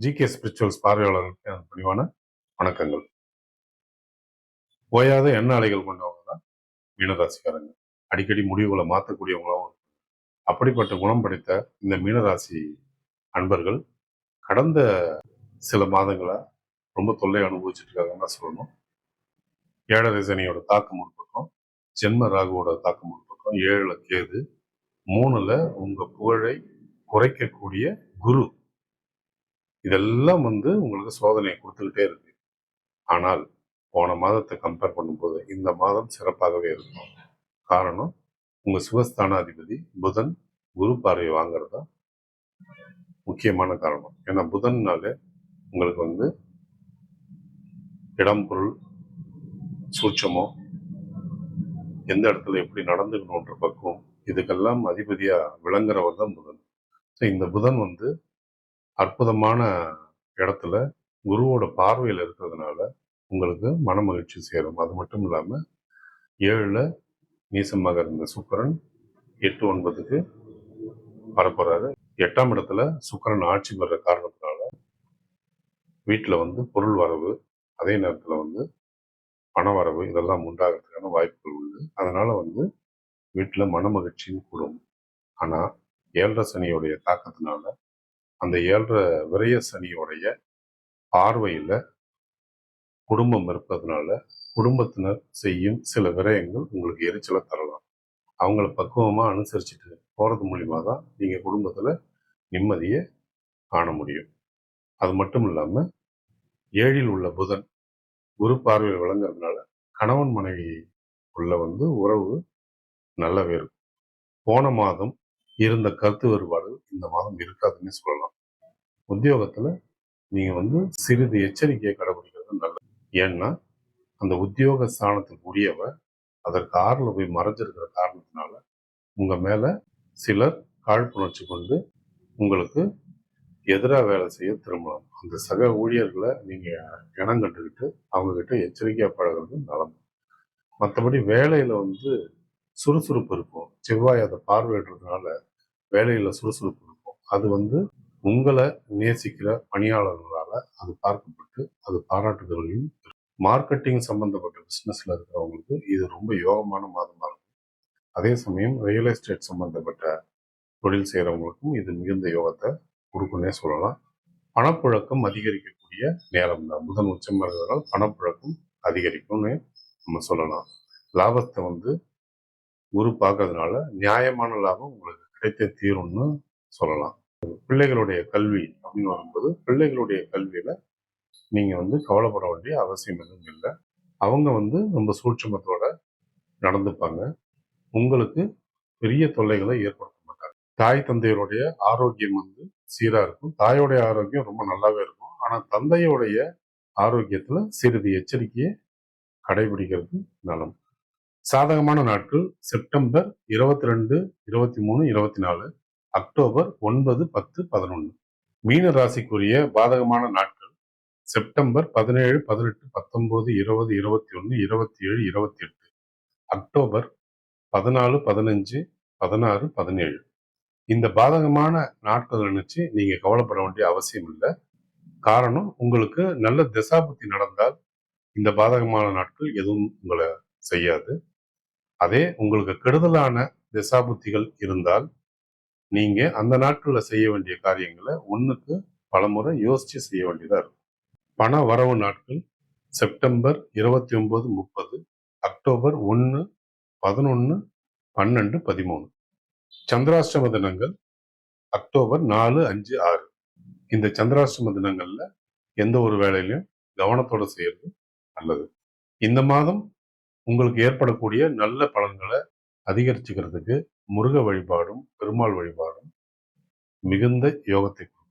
GK spirituals பார்வையாளர்களுக்கு பணிவான வணக்கங்கள். ஓயாத எண்ண அலைகள் கொண்டவங்க தான் மீனராசிக்காரங்க. அடிக்கடி முடிவுகளை மாற்றக்கூடியவங்களாகவும் அப்படிப்பட்ட குணம் படைத்த இந்த மீனராசி அன்பர்கள் கடந்த சில மாதங்களை ரொம்ப தொல்லை அனுபவிச்சுட்டு இருக்காங்கன்னு தான் சொல்லணும். ஏழரை சனியோட தாக்கம் ஒரு பக்கம் ஜென்ம ராகுவோட தாக்கம் ஒரு பக்கம் ஏழுல கேது மூணுல உங்க புகழை குறைக்கக்கூடிய குரு இதெல்லாம் வந்து உங்களுக்கு சோதனையை கொடுத்துக்கிட்டே இருக்கு. ஆனால் போன மாதத்தை கம்பேர் பண்ணும்போது இந்த மாதம் சிறப்பாகவே இருக்கும். காரணம் உங்க சுகஸ்தானாதிபதி புதன் குரு பார்வை வாங்குறதா முக்கியமான காரணம். ஏன்னா புதன்னாலே உங்களுக்கு வந்து இடம் பொருள் சூட்சமோ எந்த இடத்துல எப்படி நடந்துக்கணுன்ற பக்குவம் இதுக்கெல்லாம் அதிபதியா விளங்குறவர் தான் புதன். ஸோ இந்த புதன் வந்து அற்புதமான இடத்துல குருவோட பார்வையில் இருக்கிறதுனால உங்களுக்கு மன மகிழ்ச்சி சேரும். அது மட்டும் இல்லாமல் ஏழில் நீசமாக இருந்த சுக்கரன் எட்டு ஒன்பதுக்கு வரப்போகிறாரு எட்டாம் இடத்துல சுக்கரன் ஆட்சி பெற காரணத்தினால வீட்டில் வந்து பொருள் வரவு அதே நேரத்தில் வந்து பண வரவு இதெல்லாம் உண்டாகிறதுக்கான வாய்ப்புகள் உண்டு. அதனால் வந்து வீட்டில் மன மகிழ்ச்சியும் கூடும். ஆனால் ஏழரை சனியோடைய தாக்கத்தினால அந்த ஏழரை விரய சனியோடைய பார்வையில் குடும்பம் இருப்பதனால குடும்பத்தினர் செய்யும் சில விரயங்கள் உங்களுக்கு எரிச்சலை தரலாம். அவங்கள பக்குவமாக அனுசரிச்சுட்டு போகிறது மூலிமா தான் நீங்கள் குடும்பத்தில் நிம்மதியை காண முடியும். அது மட்டும் இல்லாமல் ஏழில் உள்ள புதன் குரு பார்வையில் விளங்குறதுனால கணவன் மனைவி உள்ள வந்து உறவு நல்லாவே இருக்கும். போன மாதம் இருந்த கருத்து வேறுபாடு இந்த மாதம் இருக்காதுன்னு சொல்லலாம். உத்தியோகத்துல நீங்க வந்து சிறிது எச்சரிக்கையை கடைபிடிக்கிறது நல்லது. ஏன்னா அந்த உத்தியோக ஸ்தானத்துக்கு உரியவர் அதற்கு ஆறில் போய் மறைஞ்சிருக்கிற காரணத்தினால உங்க மேல சிலர் காழ்ப்புணர்ச்சி கொண்டு உங்களுக்கு எதிராக வேலை செய்ய திரும்பலாம். அந்த சக ஊழியர்களை நீங்க இனம் கண்டுக்கிட்டு அவங்க கிட்ட எச்சரிக்கையா பழகிறது நலம் மற்றபடி வேலையில வந்து சுறுசுறுப்பு இருக்கும். செவ்வாய் அதை பார்வையிடுறதுனால வேலையில சுறுசுறுப்பு இருக்கும். அது வந்து உங்களை நேசிக்கிற பணியாளர்களால் அது பார்க்கப்பட்டு அது பாராட்டுதல்களையும் மார்க்கெட்டிங் சம்பந்தப்பட்ட பிஸ்னஸில் இருக்கிறவங்களுக்கு இது ரொம்ப யோகமான மாதமாக இருக்கும். அதே சமயம் ரியல் எஸ்டேட் சம்பந்தப்பட்ட தொழில் செய்கிறவங்களுக்கும் இது மிகுந்த யோகத்தை கொடுக்குன்னே சொல்லலாம். பணப்புழக்கம் அதிகரிக்கக்கூடிய நேரம் தான். புதன் உச்சம் இருக்கிறதால் பணப்புழக்கம் அதிகரிக்கும்னு நம்ம சொல்லலாம். லாபத்தை வந்து குரு பார்க்கறதுனால நியாயமான லாபம் உங்களுக்கு கிடைத்தே தீரும்னு சொல்லலாம். பிள்ளைகளுடைய கல்வி அப்படின்னு வரும்போது பிள்ளைகளுடைய கல்வியில நீங்க வந்து கவலைப்பட வேண்டிய அவசியம் எதுவும் இல்லை. அவங்க வந்து ரொம்ப சூட்சமத்தோட நடந்துப்பாங்க. உங்களுக்கு பெரிய தொல்லைகளை ஏற்படுத்த மாட்டாங்க. தாய் தந்தையருடைய ஆரோக்கியம் வந்து சீரா இருக்கும். தாயோடைய ஆரோக்கியம் ரொம்ப நல்லாவே இருக்கும். ஆனா தந்தையோடைய ஆரோக்கியத்துல சிறிது எச்சரிக்கையை கடைபிடிக்கிறது நலம். சாதகமான நாட்கள் செப்டம்பர் இருபத்தி ரெண்டு இருபத்தி மூணு இருபத்தி நாலு. அக்டோபர் ஒன்பது பத்து பதினொன்று மீன ராசிக்குரிய பாதகமான நாட்கள் செப்டம்பர் பதினேழு பதினெட்டு பத்தொன்பது இருபது இருபத்தி ஒன்று இருபத்தி ஏழு இருபத்தி எட்டு அக்டோபர் பதினாலு பதினஞ்சு பதினாறு பதினேழு. இந்த பாதகமான நாட்கள் நினைச்சு நீங்க கவலைப்பட வேண்டிய அவசியம் இல்லை. காரணம் உங்களுக்கு நல்ல திசாபுத்தி நடந்தால் இந்த பாதகமான நாட்கள் எதுவும் உங்களை செய்யாது. அதே உங்களுக்கு கெடுதலான திசாபுத்திகள் இருந்தால் நீங்க அந்த நாட்களில் செய்ய வேண்டிய காரியங்களை ஒண்ணுக்கு பலமுறை யோசிச்சு செய்ய வேண்டியதா இருக்கும். பண வரவு நாட்கள் செப்டம்பர் இருபத்தி ஒன்பது முப்பது அக்டோபர் ஒன்று பதினொன்று பன்னெண்டு பதிமூணு. சந்திராஷ்டம தினங்கள் அக்டோபர் நாலு அஞ்சு ஆறு. இந்த சந்திராஷ்டம தினங்கள்ல எந்த ஒரு வேலையிலையும் கவனத்தோட செய்யறது நல்லது. இந்த மாதம் உங்களுக்கு ஏற்படக்கூடிய நல்ல பலன்களை அதிகரிச்சுக்கிறதுக்கு முருக வழிபாடும் பெருமாள் வழிபாடும் மிகுந்த யோகத்தை கொடுக்கும்.